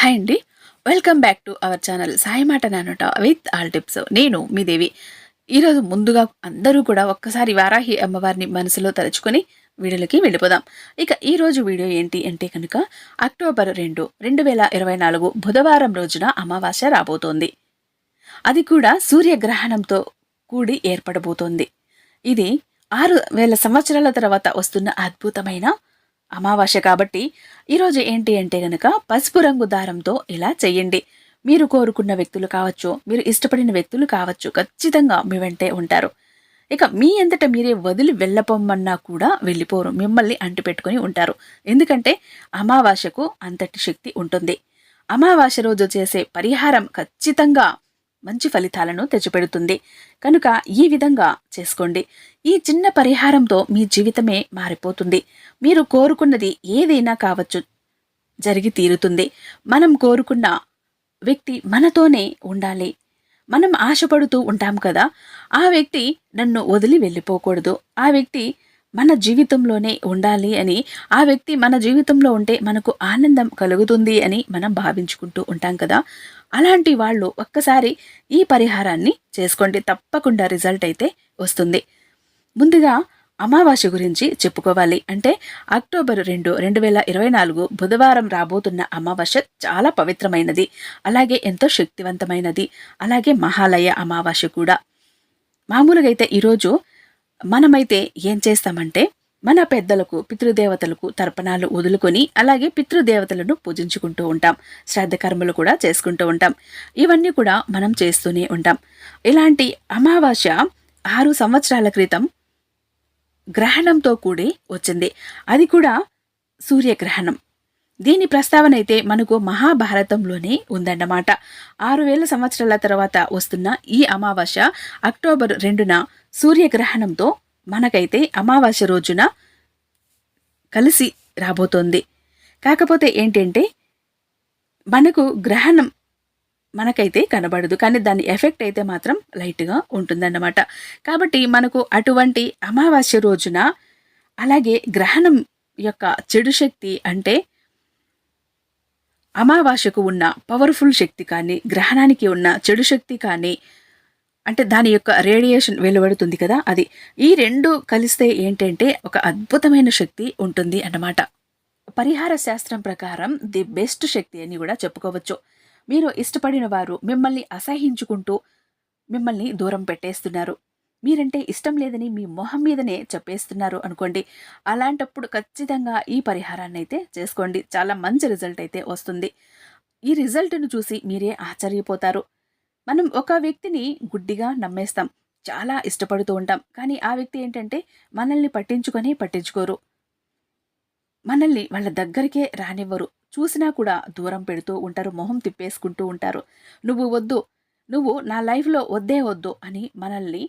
Hi అండి. Welcome back to our channel Sai మాట నానట విత్ ఆల్ టిప్స్ నేను మీ దేవి. ఈరోజు ముందుగా అందరూ కూడా ఒక్కసారి వారాహి అమ్మవారిని మనసులో తలుచుకొని వీడియోలకి వెళ్ళిపోదాం. ఇక ఈరోజు వీడియో ఏంటి అంటే కనుక అక్టోబర్ రెండు రెండు వేల ఇరవై నాలుగు బుధవారం రోజున అమావాస్య రాబోతోంది. అది కూడా సూర్యగ్రహణంతో కూడి ఏర్పడబోతోంది. ఇది ఆరు వేల సంవత్సరాల తర్వాత వస్తున్న అద్భుతమైన అమావాస్య కాబట్టి ఈరోజు ఏంటి అంటే గనక పసుపు రంగు దారంతో ఇలా చెయ్యండి. మీరు కోరుకున్న వ్యక్తులు కావచ్చు మీరు ఇష్టపడిన వ్యక్తులు కావచ్చు ఖచ్చితంగా మీ వెంటే ఉంటారు. ఇక మీ అంతట మీరే వదిలి వెళ్ళపోమన్నా కూడా వెళ్ళిపోరు మిమ్మల్ని అంటిపెట్టుకుని ఉంటారు. ఎందుకంటే అమావాస్యకు అంతటి శక్తి ఉంటుంది. అమావాస్య రోజు చేసే పరిహారం ఖచ్చితంగా మంచి ఫలితాలను తెచ్చిపెడుతుంది. కనుక ఈ విధంగా చేసుకోండి. ఈ చిన్న పరిహారంతో మీ జీవితమే మారిపోతుంది. మీరు కోరుకున్నది ఏదైనా కావచ్చు జరిగి తీరుతుంది. మనం కోరుకున్న వ్యక్తి మనతోనే ఉండాలి. మనం ఆశపడుతూ ఉంటాం కదా. ఆ వ్యక్తి నన్ను వదిలి వెళ్ళిపోకూడదు. ఆ వ్యక్తి మన జీవితంలోనే ఉండాలి అని ఆ వ్యక్తి మన జీవితంలో ఉంటే మనకు ఆనందం కలుగుతుంది అని మనం భావించుకుంటూ ఉంటాం కదా. అలాంటి వాళ్ళు ఒక్కసారి ఈ పరిహారాన్ని చేసుకోండి. తప్పకుండా రిజల్ట్ అయితే వస్తుంది. ముందుగా అమావాస్య గురించి చెప్పుకోవాలి. అంటే అక్టోబర్ రెండు రెండు వేల ఇరవై నాలుగు బుధవారం రాబోతున్న అమావాస్య చాలా పవిత్రమైనది. అలాగే ఎంతో శక్తివంతమైనది. అలాగే మహాలయ అమావాస్య కూడా. మామూలుగా అయితే ఈరోజు మనమైతే ఏం చేస్తామంటే మన పెద్దలకు పితృదేవతలకు తర్పణాలు వదులుకొని అలాగే పితృదేవతలను పూజించుకుంటూ ఉంటాం. శ్రాద్ధ కర్మలు కూడా చేసుకుంటూ ఉంటాం. ఇవన్నీ కూడా మనం చేస్తూనే ఉంటాం. ఇలాంటి అమావాస్య ఆరు సంవత్సరాల క్రితం గ్రహణంతో కూడి వచ్చింది. అది కూడా సూర్యగ్రహణం. దీని ప్రస్తావన అయితే మనకు మహాభారతంలోనే ఉందన్నమాట. ఆరు వేల సంవత్సరాల తర్వాత వస్తున్న ఈ అమావాస్య అక్టోబర్ రెండున సూర్యగ్రహణంతో మనకైతే అమావాస్య రోజున కలిసి రాబోతోంది. కాకపోతే ఏంటంటే మనకు గ్రహణం మనకైతే కనబడదు. కానీ దాని ఎఫెక్ట్ అయితే మాత్రం లైట్గా ఉంటుందన్నమాట. కాబట్టి మనకు అటువంటి అమావాస్య రోజున అలాగే గ్రహణం యొక్క చెడు శక్తి అంటే అమావాస్యకు ఉన్న పవర్ఫుల్ శక్తి కానీ గ్రహణానికి ఉన్న చెడు శక్తి కానీ అంటే దాని యొక్క రేడియేషన్ వెలువడుతుంది కదా అది. ఈ రెండు కలిస్తే ఏంటంటే ఒక అద్భుతమైన శక్తి ఉంటుంది అన్నమాట. పరిహార శాస్త్రం ప్రకారం ది బెస్ట్ శక్తి అని కూడా చెప్పుకోవచ్చు. మీరు ఇష్టపడిన వారు మిమ్మల్ని అసహించుకుంటూ మిమ్మల్ని దూరం పెట్టేస్తున్నారు. మీరంటే ఇష్టం లేదని మీ మొహం మీదనే చెప్పేస్తున్నారు అనుకోండి. అలాంటప్పుడు ఖచ్చితంగా ఈ పరిహారాన్ని అయితే చేసుకోండి. చాలా మంచి రిజల్ట్ అయితే వస్తుంది. ఈ రిజల్ట్ను చూసి మీరే ఆశ్చర్యపోతారు. మనం ఒక వ్యక్తిని గుడ్డిగా నమ్మేస్తాం. చాలా ఇష్టపడుతూ ఉంటాం. కానీ ఆ వ్యక్తి ఏంటంటే మనల్ని పట్టించుకొని పట్టించుకోరు. మనల్ని వాళ్ళ దగ్గరికే రానివ్వరు. చూసినా కూడా దూరం పెడుతూ ఉంటారు. మొహం తిప్పేసుకుంటూ ఉంటారు. నువ్వు వద్దు. నువ్వు నా లైఫ్లో వద్దే వద్దు అని మనల్ని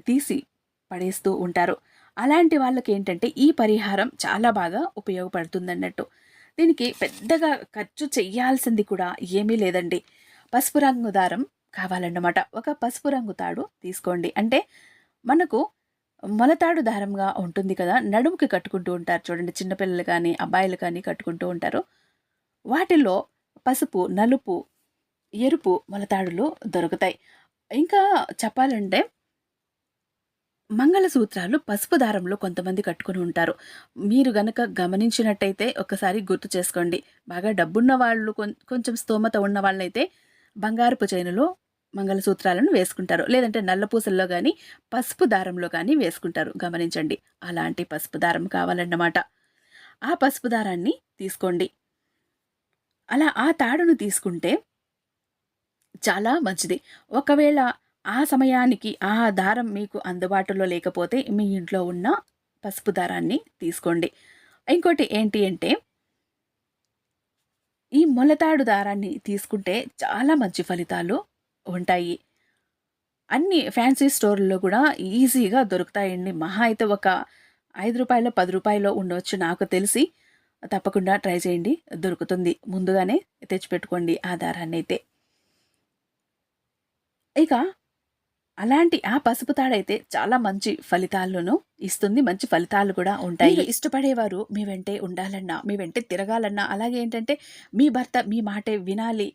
తీసి పడేస్తూ ఉంటారు. అలాంటి వాళ్ళకి ఏంటంటే ఈ పరిహారం చాలా బాగా ఉపయోగపడుతుందన్నట్టు. దీనికి పెద్దగా ఖర్చు చెయ్యాల్సింది కూడా ఏమీ లేదండి. పసుపు రంగు దారం కావాలన్నమాట. ఒక పసుపు రంగు తాడు తీసుకోండి. అంటే మనకు మొలతాడు దారంగా ఉంటుంది కదా నడుముకి కట్టుకుంటూ ఉంటారు చూడండి. చిన్నపిల్లలు కానీ అబ్బాయిలు కానీ కట్టుకుంటూ ఉంటారు. వాటిల్లో పసుపు నలుపు ఎరుపు మొలతాడులు దొరుకుతాయి. ఇంకా చెప్పాలంటే మంగళసూత్రాలు పసుపు దారంలో కొంతమంది కట్టుకుని ఉంటారు. మీరు గనక గమనించినట్టయితే ఒకసారి గుర్తు చేసుకోండి. బాగా డబ్బున్న వాళ్ళు కొంచెం స్తోమత ఉన్న వాళ్ళైతే బంగారపు చైనులో మంగళసూత్రాలను వేసుకుంటారు. లేదంటే నల్లపూసల్లో కానీ పసుపు దారంలో కానీ వేసుకుంటారు. గమనించండి. అలాంటి పసుపు దారం కావాలన్నమాట. ఆ పసుపు దారాన్ని తీసుకోండి. అలా ఆ తాడును తీసుకుంటే చాలా మంచిది. ఒకవేళ ఆ సమయానికి ఆ దారం మీకు అందుబాటులో లేకపోతే మీ ఇంట్లో ఉన్న పసుపు దారాన్ని తీసుకోండి. ఇంకోటి ఏంటి అంటే ఈ మొలతాడు దారాన్ని తీసుకుంటే చాలా మంచి ఫలితాలు ఉంటాయి. అన్ని ఫ్యాన్సీ స్టోర్లలో కూడా ఈజీగా దొరుకుతాయండి. మహా అయితే ఒక ఐదు రూపాయలు పది రూపాయలు ఉండవచ్చు నాకు తెలిసి. తప్పకుండా ట్రై చేయండి. దొరుకుతుంది. ముందుగానే తెచ్చిపెట్టుకోండి ఆ దారాన్ని అయితే ఇక అలాంటి ఆ పసుపు తాడైతే చాలా మంచి ఫలితాలను ఇస్తుంది. మంచి ఫలితాలు కూడా ఉంటాయి. ఇష్టపడేవారు మీ వెంటే ఉండాలన్నా మీ వెంటే తిరగాలన్నా అలాగే ఏంటంటే మీ భర్త మీ మాటే వినాలి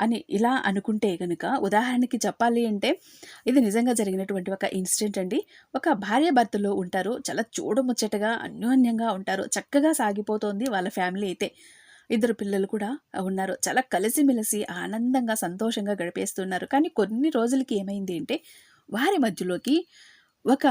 అని ఇలా అనుకుంటే గనుక ఉదాహరణకి చెప్పాలి అంటే ఇది నిజంగా జరిగినటువంటి ఒక ఇన్సిడెంట్ అండి. ఒక భార్య భర్తలు ఉంటారు. చాలా చూడముచ్చటగా అన్యోన్యంగా ఉంటారు. చక్కగా సాగిపోతోంది వాళ్ళ ఫ్యామిలీ అయితే. ఇద్దరు పిల్లలు కూడా ఉన్నారు. చాలా కలిసిమెలిసి ఆనందంగా సంతోషంగా గడిపేస్తున్నారు. కానీ కొన్ని రోజులకి ఏమైంది అంటే వారి మధ్యలోకి ఒక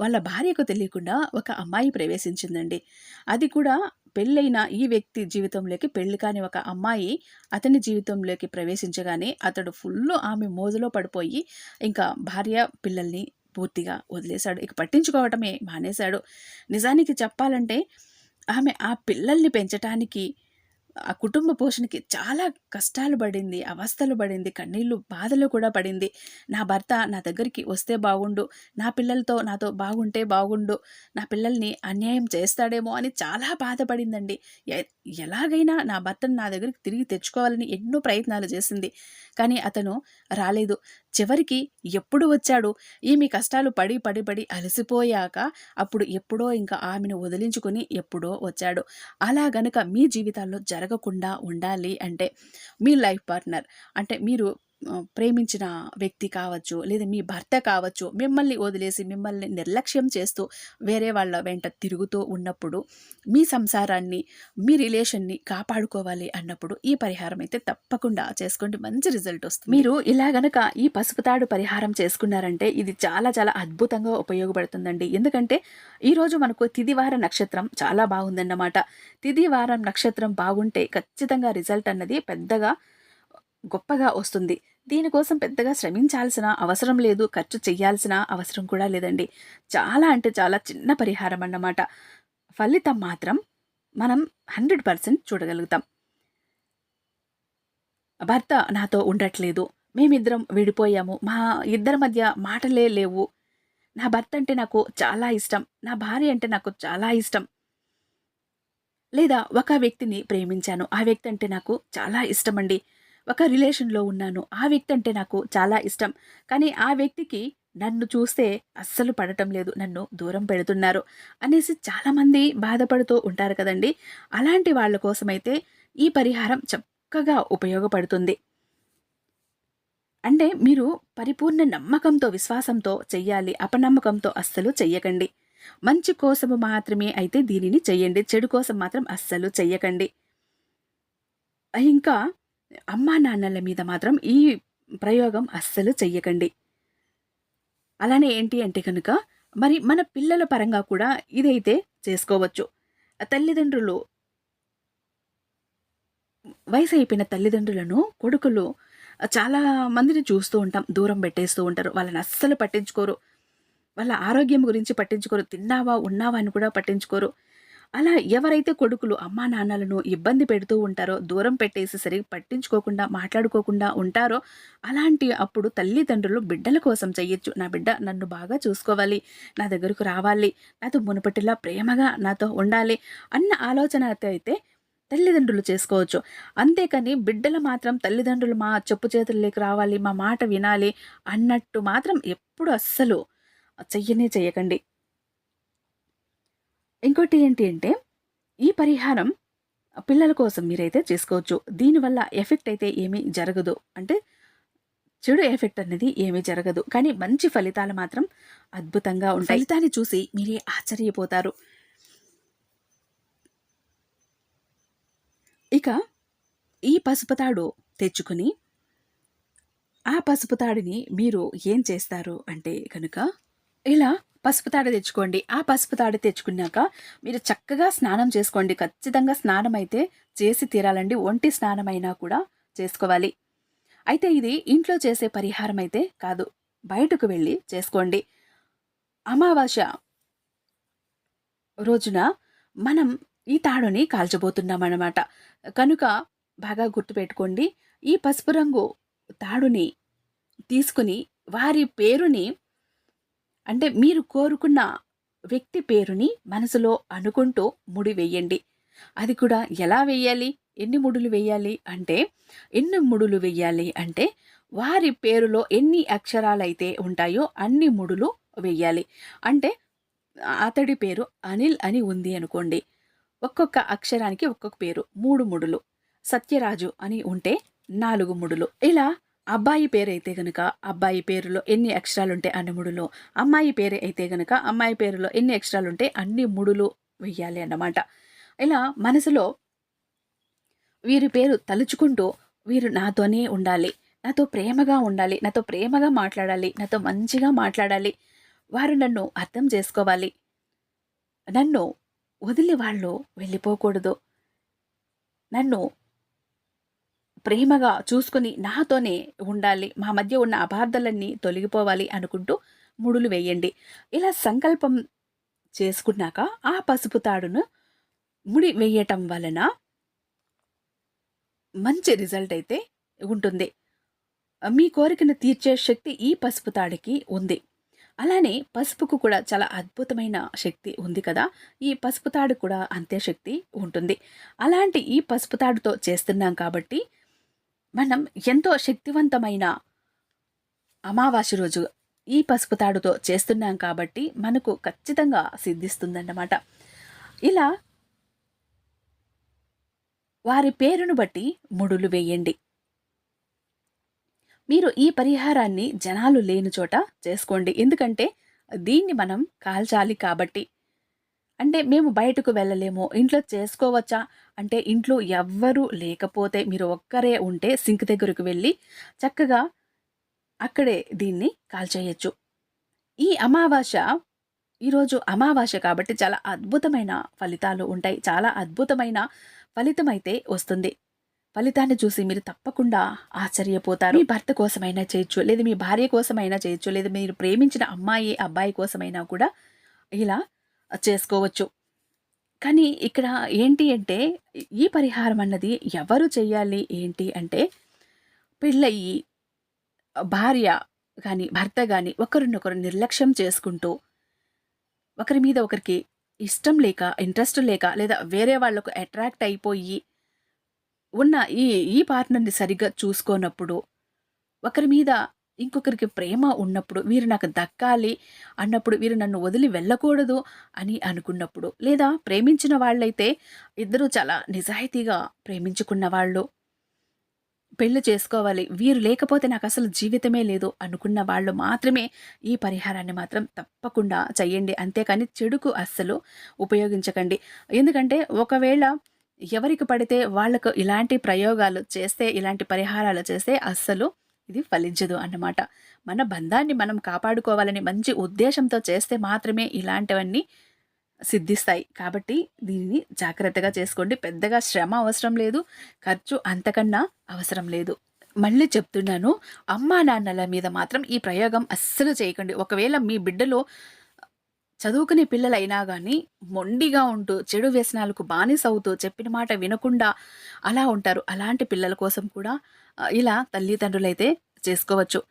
వాళ్ళ భార్యకు తెలియకుండా ఒక అమ్మాయి ప్రవేశించిందండి. అది కూడా పెళ్ళైన ఈ వ్యక్తి జీవితంలోకి పెళ్ళి కాని ఒక అమ్మాయి అతని జీవితంలోకి ప్రవేశించగానే అతడు ఫుల్ ఆమె మోజులో పడిపోయి ఇంకా భార్య పిల్లల్ని పూర్తిగా వదిలేశాడు. ఇక పట్టించుకోవటమే మానేశాడు. నిజానికి చెప్పాలంటే ఆమె ఆ పిల్లల్ని పెంచటానికి ఆ కుటుంబ పోషణకి చాలా కష్టాలు పడింది అవస్థలు పడింది కన్నీళ్ళు బాధలు కూడా పడింది. నా భర్త నా దగ్గరికి వస్తే బాగుండు నా పిల్లలతో నాతో బాగుంటే బాగుండు నా పిల్లల్ని అన్యాయం చేస్తాడేమో అని చాలా బాధపడిందండి. ఎలాగైనా నా భర్తను నా దగ్గరికి తిరిగి తెచ్చుకోవాలని ఎన్నో ప్రయత్నాలు చేసింది. కానీ అతను రాలేదు. చివరికి ఎప్పుడు వచ్చాడు? ఈమె కష్టాలు పడి పడి పడి అలసిపోయాక అప్పుడు ఎప్పుడో ఇంకా ఆమెను వదిలించుకుని ఎప్పుడో వచ్చాడు. అలా గనుక మీ జీవితాల్లో జరగకుండా ఉండాలి అంటే మీ లైఫ్ పార్ట్నర్ అంటే మీరు ప్రేమించిన వ్యక్తి కావచ్చు లేదా మీ భర్త కావచ్చు మిమ్మల్ని వదిలేసి మిమ్మల్ని నిర్లక్ష్యం చేస్తూ వేరే వాళ్ళ వెంట తిరుగుతూ ఉన్నప్పుడు మీ సంసారాన్ని మీ రిలేషన్ని కాపాడుకోవాలి అన్నప్పుడు ఈ పరిహారం అయితే తప్పకుండా చేసుకోండి. మంచి రిజల్ట్ వస్తుంది. మీరు ఇలా గనక ఈ పసుపు తాడు పరిహారం చేసుకున్నారంటే ఇది చాలా చాలా అద్భుతంగా ఉపయోగపడుతుందండి. ఎందుకంటే ఈరోజు మనకు తిదివార నక్షత్రం చాలా బాగుందన్నమాట. తిదివారం నక్షత్రం బాగుంటే ఖచ్చితంగా రిజల్ట్ అన్నది పెద్దగా గొప్పగా వస్తుంది. దీనికోసం పెద్దగా శ్రమించాల్సిన అవసరం లేదు. ఖర్చు చేయాల్సిన అవసరం కూడా లేదండి. చాలా అంటే చాలా చిన్న పరిహారం అన్నమాట. ఫలితం మాత్రం మనం హండ్రెడ్ పర్సెంట్ చూడగలుగుతాం. భర్త నాతో ఉండట్లేదు. మేమిద్దరం విడిపోయాము. మా ఇద్దరి మధ్య మాటలే లేవు. నా భర్త అంటే నాకు చాలా ఇష్టం. నా భార్య అంటే నాకు చాలా ఇష్టం. లేదా ఒక వ్యక్తిని ప్రేమించాను. ఆ వ్యక్తి అంటే నాకు చాలా ఇష్టమండి. ఒక రిలేషన్లో ఉన్నాను. ఆ వ్యక్తి అంటే నాకు చాలా ఇష్టం. కానీ ఆ వ్యక్తికి నన్ను చూస్తే అస్సలు పడటం లేదు. నన్ను దూరం పెడుతున్నారు అనేసి చాలామంది బాధపడుతూ ఉంటారు కదండి. అలాంటి వాళ్ళ కోసమైతే ఈ పరిహారం చక్కగా ఉపయోగపడుతుంది. అంటే మీరు పరిపూర్ణ నమ్మకంతో విశ్వాసంతో చెయ్యాలి. అపనమ్మకంతో అస్సలు చెయ్యకండి. మంచి కోసము మాత్రమే అయితే దీనిని చెయ్యండి. చెడు కోసం మాత్రం అస్సలు చెయ్యకండి. ఇంకా అమ్మా నాన్నల మీద మాత్రం ఈ ప్రయోగం అస్సలు చెయ్యకండి. అలానే ఏంటి అంటే కనుక మరి మన పిల్లల పరంగా కూడా ఇదైతే చేసుకోవచ్చు. తల్లిదండ్రులు వయసు అయిపోయిన తల్లిదండ్రులను కొడుకులు చాలా మందిని చూస్తూ ఉంటాం దూరం పెట్టేస్తూ ఉంటారు. వాళ్ళని అస్సలు పట్టించుకోరు. వాళ్ళ ఆరోగ్యం గురించి పట్టించుకోరు. తిన్నావా ఉన్నావా అని కూడా పట్టించుకోరు. అలా ఎవరైతే కొడుకులు అమ్మా నాన్నలను ఇబ్బంది పెడుతూ ఉంటారో దూరం పెట్టేసి సరిగ్గా పట్టించుకోకుండా మాట్లాడుకోకుండా ఉంటారో అలాంటి అప్పుడు తల్లిదండ్రులు బిడ్డల కోసం చెయ్యొచ్చు. నా బిడ్డ నన్ను బాగా చూసుకోవాలి నా దగ్గరకు రావాలి నాతో మునుపటిలా ప్రేమగా నాతో ఉండాలి అన్న ఆలోచన అయితే తల్లిదండ్రులు చేసుకోవచ్చు. అంతేకాని బిడ్డలు మాత్రం తల్లిదండ్రులు మా చెప్పు చేతుల్లోకి రావాలి మా మాట వినాలి అన్నట్టు మాత్రం ఎప్పుడు అస్సలు చెయ్యనే చేయకండి ఇంకోటి ఏంటి అంటే ఈ పరిహారం పిల్లల కోసం మీరైతే చేసుకోవచ్చు. దీనివల్ల ఎఫెక్ట్ అయితే ఏమీ జరగదు. అంటే చెడు ఎఫెక్ట్ అనేది ఏమీ జరగదు. కానీ మంచి ఫలితాలు మాత్రం అద్భుతంగా ఉంటాయి. ఫలితాన్ని చూసి మీరే ఆశ్చర్యపోతారు. ఇక ఈ పసుపుతాడు తెచ్చుకుని ఆ పసుపుతాడిని మీరు ఏం చేస్తారు అంటే కనుక ఇలా పసుపు తాడు తెచ్చుకోండి. ఆ పసుపు తాడు తెచ్చుకున్నాక మీరు చక్కగా స్నానం చేసుకోండి. ఖచ్చితంగా స్నానం అయితే చేసి తీరాలండి. ఒంటి స్నానం అయినా కూడా చేసుకోవాలి. అయితే ఇది ఇంట్లో చేసే పరిహారం అయితే కాదు. బయటకు వెళ్ళి చేసుకోండి. అమావాస్య రోజున మనం ఈ తాడుని కాల్చబోతున్నామన్నమాట. కనుక బాగా గుర్తుపెట్టుకోండి. ఈ పసుపు రంగు తాడుని తీసుకుని వారి పేరుని అంటే మీరు కోరుకున్న వ్యక్తి పేరుని మనసులో అనుకుంటూ ముడి వేయండి. అది కూడా ఎలా వేయాలి? ఎన్ని ముడులు వేయాలి అంటే ఎన్ని ముడులు వేయాలి అంటే వారి పేరులో ఎన్ని అక్షరాలైతే ఉంటాయో అన్ని ముడులు వేయాలి. అంటే అతడి పేరు అనిల్ అని ఉంది అనుకోండి. ఒక్కొక్క అక్షరానికి ఒక్కొక్క పేరు మూడు ముడులు. సత్యరాజు అని ఉంటే నాలుగు ముడులు. ఇలా అబ్బాయి పేరు అయితే గనుక అబ్బాయి పేరులో ఎన్ని అక్షరాలుంటే అన్ని ముడులు. అమ్మాయి పేరు అయితే గనక అమ్మాయి పేరులో ఎన్ని అక్షరాలుంటే అన్ని ముడులు వెయ్యాలి అన్నమాట. ఇలా మనసులో వీరి పేరు తలుచుకుంటూ వీరు నాతోనే ఉండాలి. నాతో ప్రేమగా ఉండాలి. నాతో ప్రేమగా మాట్లాడాలి. నాతో మంచిగా మాట్లాడాలి. వారు నన్ను అర్థం చేసుకోవాలి. నన్ను వదిలి వాళ్ళు వెళ్ళిపోకూడదు. నన్ను ప్రేమగా చూసుకుని నాతోనే ఉండాలి. మా మధ్య ఉన్న అబార్థలన్నీ తొలగిపోవాలి అనుకుంటూ ముడులు వేయండి. ఇలా సంకల్పం చేసుకున్నాక ఆ పసుపు తాడును ముడి వేయటం వలన మంచి రిజల్ట్ అయితే ఉంటుంది. మీ కోరికను తీర్చే శక్తి ఈ పసుపు తాడికి ఉంది. అలానే పసుపుకు కూడా చాలా అద్భుతమైన శక్తి ఉంది కదా. ఈ పసుపు తాడు కూడా అంతే శక్తి ఉంటుంది. అలాంటి ఈ పసుపు తాడుతో చేస్తున్నాం కాబట్టి మనం ఎంతో శక్తివంతమైన అమావాస్య రోజు ఈ పసుపు తాడుతో చేస్తున్నాం కాబట్టి మనకు ఖచ్చితంగా సిద్ధిస్తుందన్నమాట. ఇలా వారి పేరును బట్టి ముడులు వేయండి. మీరు ఈ పరిహారాన్ని జనాలు లేని చోట చేసుకోండి. ఎందుకంటే దీన్ని మనం కాల్చాలి కాబట్టి అంటే మేము బయటకు వెళ్ళలేము. ఇంట్లో చేసుకోవచ్చా? అంటే ఇంట్లో ఎవ్వరూ లేకపోతే మీరు ఒక్కరే ఉంటే సింక్ దగ్గరకు వెళ్ళి చక్కగా అక్కడే దీన్ని కాల్చేయచ్చు. ఈ అమావాస్య ఈరోజు అమావాస్య కాబట్టి చాలా అద్భుతమైన ఫలితాలు ఉంటాయి. చాలా అద్భుతమైన ఫలితం అయితే వస్తుంది. ఫలితాన్ని చూసి మీరు తప్పకుండా ఆశ్చర్యపోతారు. మీ భర్త కోసమైనా చేయొచ్చు లేదా మీ భార్య కోసమైనా చేయొచ్చు లేదా మీరు ప్రేమించిన అమ్మాయి అబ్బాయి కోసమైనా కూడా ఇలా చేసుకోవచ్చు. కానీ ఇక్కడ ఏంటి అంటే ఈ పరిహారం అన్నది ఎవరు చేయాలి ఏంటి అంటే పెళ్ళయి భార్య కానీ భర్త కానీ ఒకరినొకరు నిర్లక్ష్యం చేసుకుంటూ ఒకరి మీద ఒకరికి ఇష్టం లేక ఇంట్రెస్ట్ లేక లేదా వేరే వాళ్ళకు అట్రాక్ట్ అయిపోయి ఉన్న ఈ ఈ పార్ట్నర్ని సరిగ్గా చూసుకోనప్పుడు ఒకరి మీద ఇంకొకరికి ప్రేమ ఉన్నప్పుడు వీరు నాకు దక్కాలి అన్నప్పుడు వీరు నన్ను వదిలి వెళ్ళకూడదు అని అనుకున్నప్పుడు లేదా ప్రేమించిన వాళ్ళైతే ఇద్దరూ చాలా నిజాయితీగా ప్రేమించుకున్న వాళ్ళు. పెళ్ళి చేసుకోవాలి. వీరు లేకపోతే నాకు అసలు జీవితమే లేదు అనుకున్న వాళ్ళు మాత్రమే ఈ పరిహారాన్ని మాత్రం తప్పకుండా చెయ్యండి. అంతేకాని చెడుకు అస్సలు ఉపయోగించకండి. ఎందుకంటే ఒకవేళ ఎవరికి పడితే వాళ్ళకు ఇలాంటి ప్రయోగాలు చేస్తే ఇలాంటి పరిహారాలు చేస్తే అస్సలు ఇది ఫలించదు అన్నమాట. మన బంధాన్ని మనం కాపాడుకోవాలని మంచి ఉద్దేశంతో చేస్తే మాత్రమే ఇలాంటివన్నీ సిద్ధిస్తాయి. కాబట్టి దీనిని జాగ్రత్తగా చేసుకోండి. పెద్దగా శ్రమ అవసరం లేదు. ఖర్చు అంతకన్నా అవసరం లేదు. మళ్ళీ చెప్తున్నాను అమ్మా నాన్నల మీద మాత్రం ఈ ప్రయోగం అస్సలు చేయకండి. ఒకవేళ మీ బిడ్డలో చదువుకునే పిల్లలైనా కానీ మొండిగా ఉంటూ చెడు వ్యసనాలకు బానిస అవుతూ చెప్పిన మాట వినకుండా అలా ఉంటారు. అలాంటి పిల్లల కోసం కూడా ఇలా తల్లిదండ్రులైతే చేసుకోవచ్చు.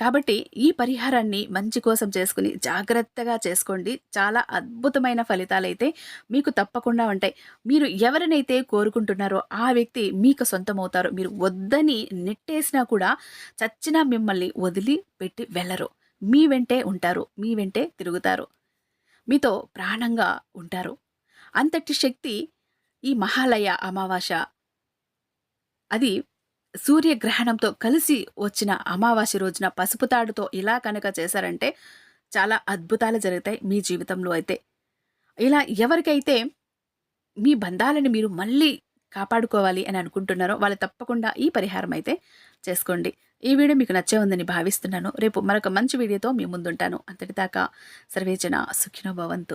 కాబట్టి ఈ పరిహారాన్ని మంచి కోసం చేసుకుని జాగ్రత్తగా చేసుకోండి. చాలా అద్భుతమైన ఫలితాలైతే మీకు తప్పకుండా ఉంటాయి. మీరు ఎవరినైతే కోరుకుంటున్నారో ఆ వ్యక్తి మీకు సొంతమవుతారు. మీరు వద్దని నెట్టేసినా కూడా చచ్చినా మిమ్మల్ని వదిలి పెట్టి వెళ్ళరు. మీ వెంటే ఉంటారు. మీ వెంటే తిరుగుతారు. మీతో ప్రాణంగా ఉంటారు. అంతటి శక్తి ఈ మహాలయ అమావాస్య. అది సూర్యగ్రహణంతో కలిసి వచ్చిన అమావాస్య రోజున పసుపు తాడుతో ఇలా కనుక చేశారంటే చాలా అద్భుతాలు జరుగుతాయి మీ జీవితంలో అయితే. ఇలా ఎవరికైతే మీ బంధాలను మీరు మళ్ళీ కాపాడుకోవాలి అని అనుకుంటున్నారో వాళ్ళు తప్పకుండా ఈ పరిహారం అయితే చేసుకోండి. ఈ వీడియో మీకు నచ్చే ఉందని భావిస్తున్నాను. రేపు మరొక మంచి వీడియోతో మీ ముందుంటాను. అంతటిదాకా సర్వేజన సుఖినో భవంతు.